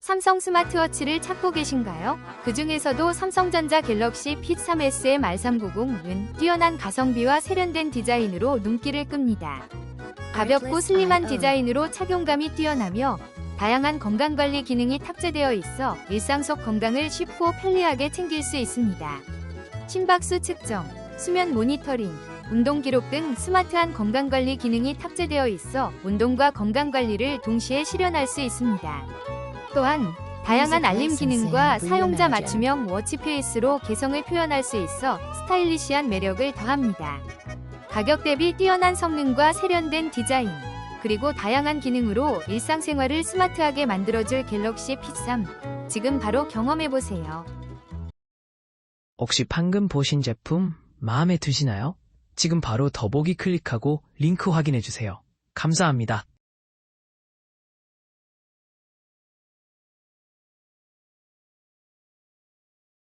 삼성 스마트워치를 찾고 계신가요? 그 중에서도 삼성전자 갤럭시 핏 3S의 R390은 뛰어난 가성비와 세련된 디자인으로 눈길을 끕니다. 가볍고 슬림한 디자인으로 착용감이 뛰어나며 다양한 건강관리 기능이 탑재되어 있어 일상 속 건강을 쉽고 편리하게 챙길 수 있습니다. 심박수 측정, 수면 모니터링, 운동 기록 등 스마트한 건강관리 기능이 탑재되어 있어 운동과 건강관리를 동시에 실현할 수 있습니다. 또한 다양한 알림 기능과 사용자 맞춤형 워치페이스로 개성을 표현할 수 있어 스타일리시한 매력을 더합니다. 가격 대비 뛰어난 성능과 세련된 디자인, 그리고 다양한 기능으로 일상생활을 스마트하게 만들어줄 갤럭시 P3. 지금 바로 경험해보세요. 혹시 방금 보신 제품 마음에 드시나요? 지금 바로 더보기 클릭하고 링크 확인해주세요. 감사합니다.